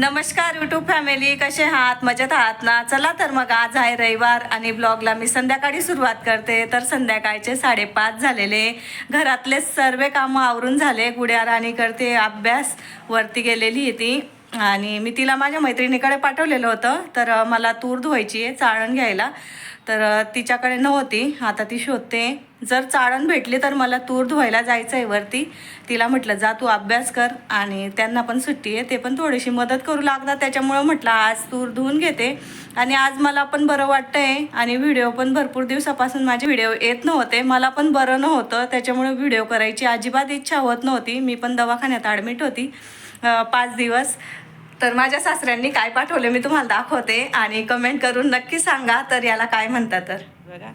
नमस्कार YouTube family कसे आहात? मजेत आहात ना? चला तर मग आज आहे रविवार आणि ब्लॉगला मी संध्याकाळी सुरुवात करते. तर संध्याकाळचे साडेपाच झालेले. घरातले सर्व कामं आवरून झाले. गुड्या राणी करते. अभ्यास वरती गेलेली आहे ती. आणि मी तिला माझ्या मैत्रिणीकडे पाठवलेलं होतं. तर मला तूर धुवायची आहे चाळण घ्यायला. तर तिच्याकडे नव्हती. आता ती शोधते. जर चाळण भेटली तर मला तूर धुवायला जायचं आहे वरती. तिला म्हटलं जा तू अभ्यास कर. आणि त्यांना पण सुट्टी आहे. ते पण थोडीशी मदत करू लागतात. त्याच्यामुळं म्हटलं आज तूर धुवून घेते. आणि आज मला पण बरं वाटतंय. आणि व्हिडिओ पण भरपूर दिवसापासून माझे व्हिडिओ येत नव्हते. मला पण बरं नव्हतं. त्याच्यामुळे व्हिडिओ करायची अजिबात इच्छा होत नव्हती. मी पण दवाखान्यात ॲडमिट होती. पाच दिवस. तर माझ्या सासऱ्यांनी काय पाठवले मी तुम्हाला दाखवते आणि कमेंट करून नक्की सांगा तर याला काय म्हणतात तर. बघा.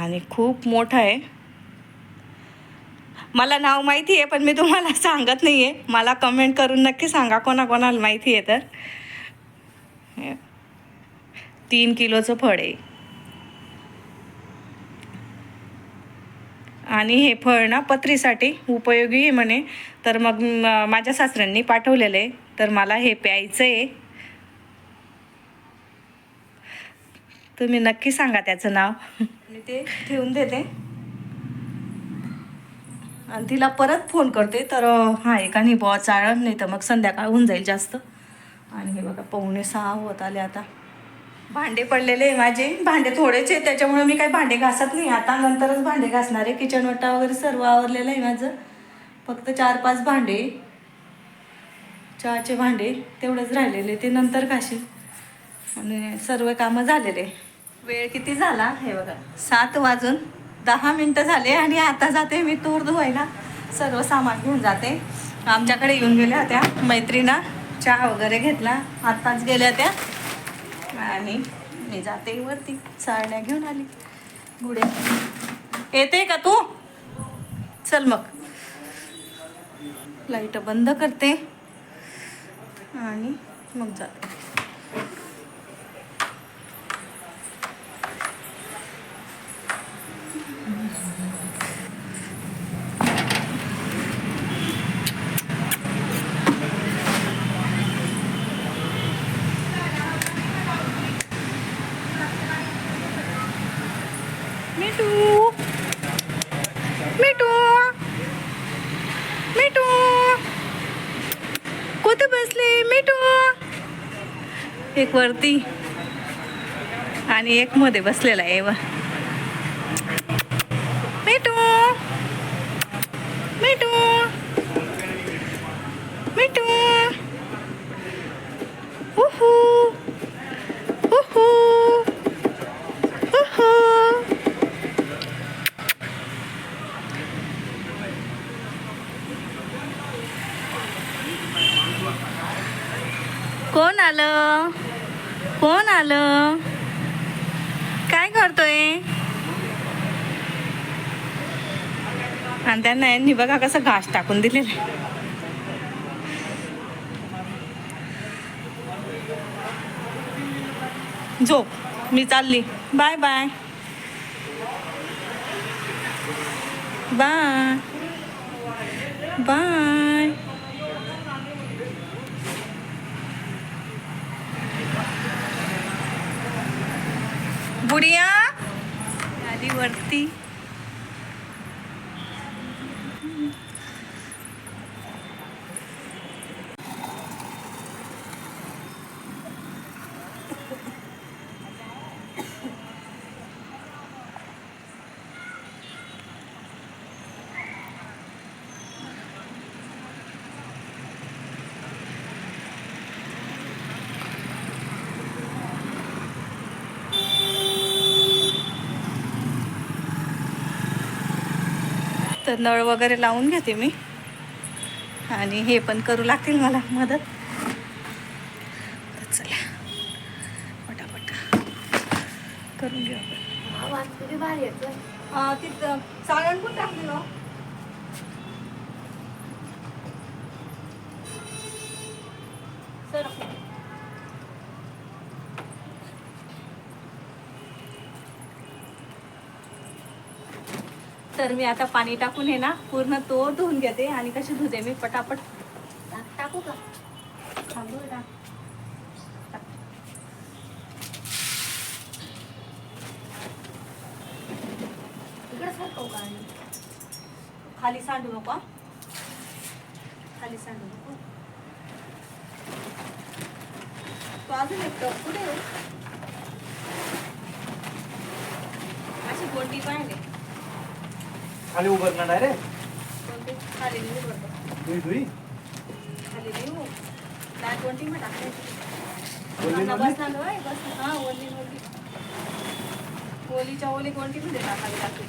आणि खूप मोठं आहे. मला नाव माहिती आहे पण मी तुम्हाला सांगत नाही आहे मला कमेंट करून नक्की सांगा कोणाकोणाला माहिती आहे तर. तीन किलोचं फळ आहे. आणि हे फळ ना पत्रीसाठी उपयोगी आहे म्हणे. तर मग माझ्या सासऱ्यांनी पाठवलेलं. आहे तर मला हे प्यायचं आहे तुम्ही नक्की सांगा त्याचं नाव. मी ते ठेवून देते. आणि तिला परत फोन करते. तर हां हा बॉ चाळण नाही तर मग संध्याकाळ होऊन जाईल जास्त. आणि हे बघा पाहुणे सहा होत आले आता. भांडे पडलेले आहे माझे. भांडे थोडेच आहे त्याच्यामुळे मी काही भांडे घासत नाही. आता नंतरच भांडे घासणार आहे. किचन वट्टा वगैरे सर्व आवरलेलं आहे माझं. फक्त चार पाच भांडे चहाचे भांडे तेवढंच राहिलेले. ते नंतर घाशील आणि सर्व कामं झालेले. वेळ किती झाला? हे बघा. सात वाजून दहा मिनटं झाले आणि आता जाते मी तूर धुवायला. सर्व सामान घेऊन जाते. आमच्याकडे येऊन गेल्या होत्या. मैत्रिणा चहा वगैरे घेतला. आत्ताच गेल्या त्या आणि मी जाते वरती. चाळण्या घेऊन आली. गुडे येते का तू? चल मग. लाइट बंद करते आणि मग जाते मिठू मिठू मिठू कुठे बसले मिठू एक वरती आणि एक मध्ये बसलेला आहे व मिठू! मिठू! मिठू! उहू! उहू! उहू! कोण आलं? झालं? काय करतोय? आणि त्यांना यांनी बघा कसं घास टाकून दिलेलं आहे. झोप मी चालली. Bye bye. बाय. बाय. आली तर नळ वगैरे लावून घेते मी. आणि हे पण करू लागतील मला मदत. तर चला. पटापट. करून घेऊ आपण. तिथं चाळण पण टाकली. तर मी आता पाणी टाकून हे ना पूर्ण तो धुवून घेते आणि कशी धुते मी पटापट. टाकू का? टाक. खाली सांडू नको खाली सांडू नको. तो अजून एक टप कुठे खाली उभं डायरेक्ट कोणती? खाली नाही दुई दुई खाली नाही हो दाट कोणती मग टाकायची ना? बसणार होय, बस हा ओली ओली ओलीच्या ओली कोणती मध्ये टाकावी लागते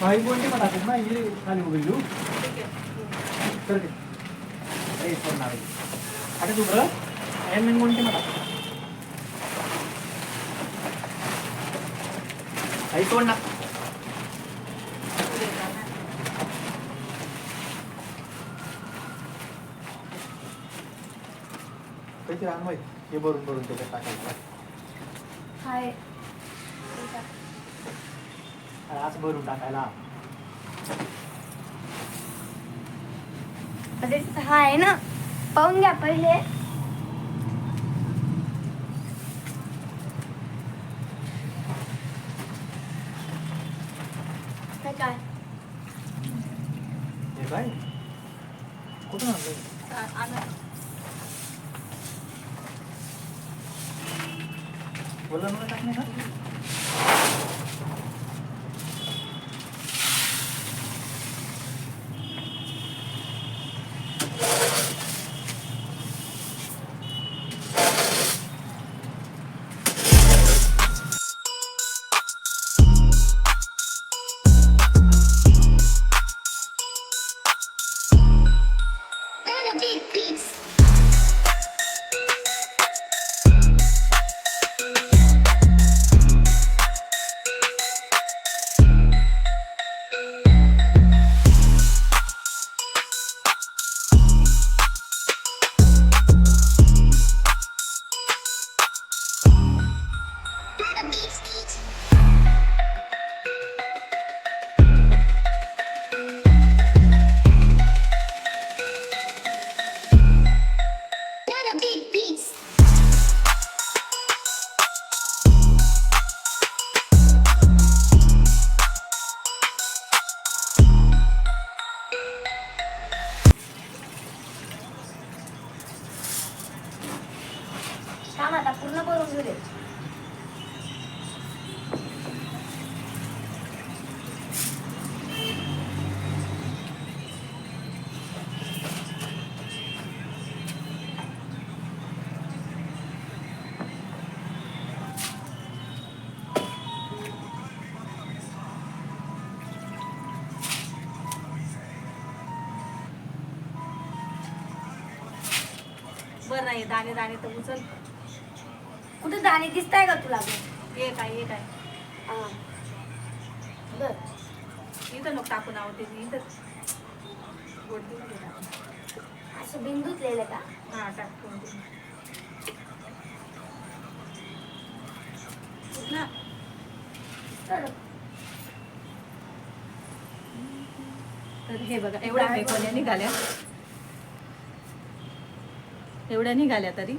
काही कोणती पण टाकत ना ही खाली उभी घेऊ ठीक आहे. तर ते. सोडणार आहे. आता तू बरं एन कोणती म्हणा? आई सोड ना. आण माहीत. हे भरून भरून त्याच्यात टाकायचं. हाय. आणि असं भरून टाकायला. अरे हा आहे ना. पाहून घ्या पहिले. नाही दाणे दाणे तर उचल. कुठे दाणे दिसताय का तुला ये काय ये काय हा. बर. इथं नको टाकून आवडते इथं. मध्ये टाक. असं बिंदूच लिहिलं का? हा टाकून दे. ना. चल तर हे बघा एवढ्या निघाल्या. एवढ्या निघाल्या तरी.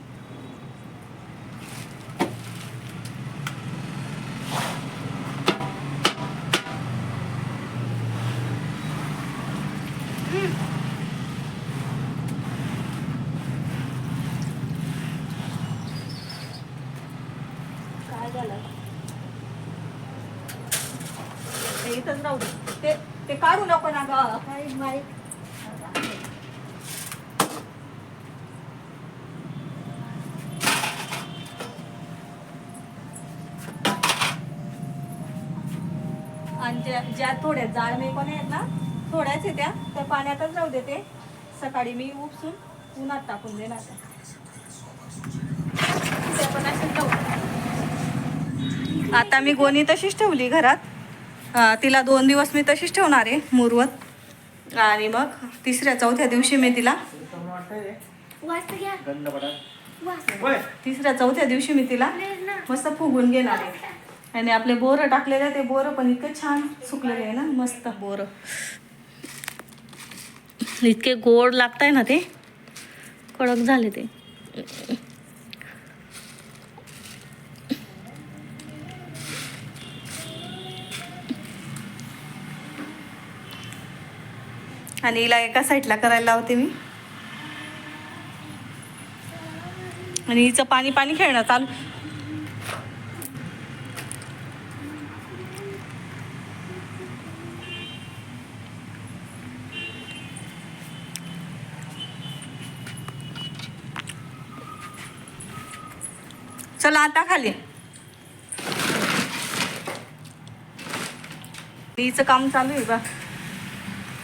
काय झालं? ते इथंच राहू ते ते काढू नको ना ग काय माईक आणि ज्या ज्या थोड्या जाड मेकवाल्या आहेत ना थोड्याच आहेत त्या त्या पाण्यातच राहू देते सकाळी मी उपसून उन्हात टाकून देणार पण. आता मी गोणी तशीच ठेवली घरात. तिला दोन दिवस मी तशीच ठेवणार आहे मुरवत. आणि मग तिसऱ्या चौथ्या दिवशी मी तिला तिसऱ्या चौथ्या दिवशी मी तिला मस्त फुगून घेणार आहे. आणि आपले बोरं टाकलेले ते बोरं पण इतके छान सुकलेले आहे ना मस्त बोरं. इतके गोड लागताय ना ते. कडक झाले ते. आणि हिला एका साईडला करायला लावते मी. आणि हिचं पाणी पाणी खेळणं चालू चला आता खाली. हिचं काम चालू आहे बा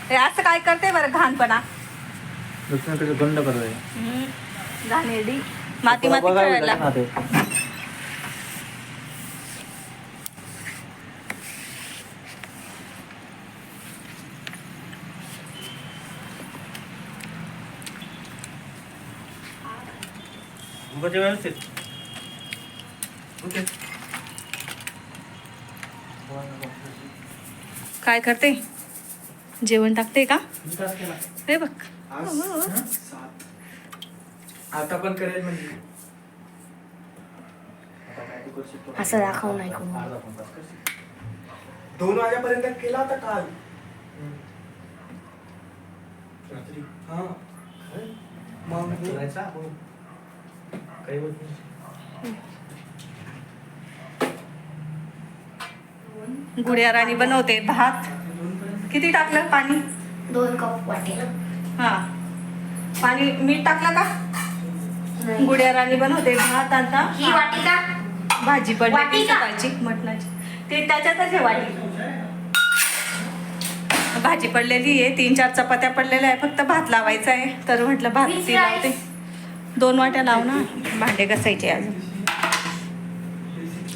हे असं काय करते बरं घाणपणा? दुसऱ्याकडे गंड करतोय. घाणेरडी माती माती खेळायला. उगाच व्यवस्थित. काय करते? जेवण टाकते का? विकास केला हे बघ. आता पण करेल म्हणजे? असं दाखव नाही. दोन वाजेपर्यंत केला होता काल. रात्री? हा. मग काही होत नाही. गुडिया राणी बनवते. भात. किती टाकलं? पाणी? दोन कप वाटेल. हा. पाणी मीठ टाकलं का. गुडिया राणी बनवते. भात आता ही वाटी का? भाजी पडली? सकाळची मटणाची. ते त्याच्यातच आहे वाटी. भाजी पडलेली आहे. तीन चार चपात्या पडलेल्या आहे फक्त भात लावायचा आहे. तर म्हटलं भात ती लावते. दोन वाट्या लाव ना भांडे घासायचे अजून.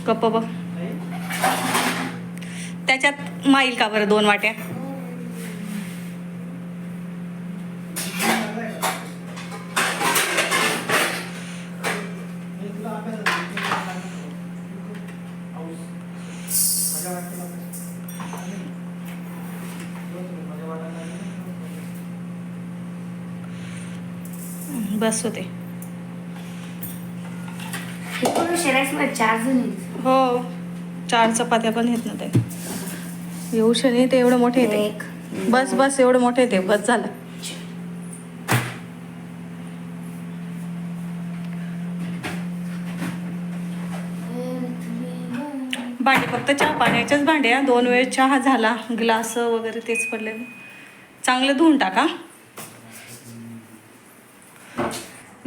कप बघ. त्याच्यात माईल का बरं दोन वाट्या? बस होते. हे. हो चार चपात्या पण येत ना ते. येऊ शनी ते एवढं मोठे येते. बस बस एवढं मोठे येते. बस झालं. भांडे फक्त चहा पाण्याचेच भांडे हा. दोन वेळ चहा झाला. ग्लास वगैरे तेच पडले. चांगलं धुवून टाका.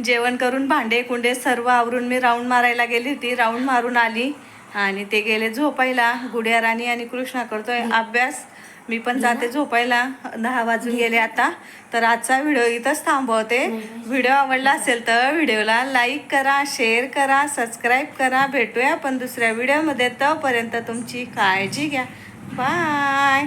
जेवण करून भांडे कुंडे सर्व आवरून मी राऊंड मारायला गेली होती. राऊंड मारून आली. आणि ते गेले झोपायला. गुड्या राणी आणि कृष्णा करतोय अभ्यास. मी पण जाते झोपायला. दहा वाजून गेले आता. तर आजचा व्हिडिओ इथंच थांबवते. व्हिडिओ आवडला असेल तर व्हिडिओला लाईक करा शेअर करा सबस्क्राईब करा. भेटूया आपण दुसऱ्या व्हिडिओमध्ये. तोपर्यंत तुमची काळजी घ्या. बाय.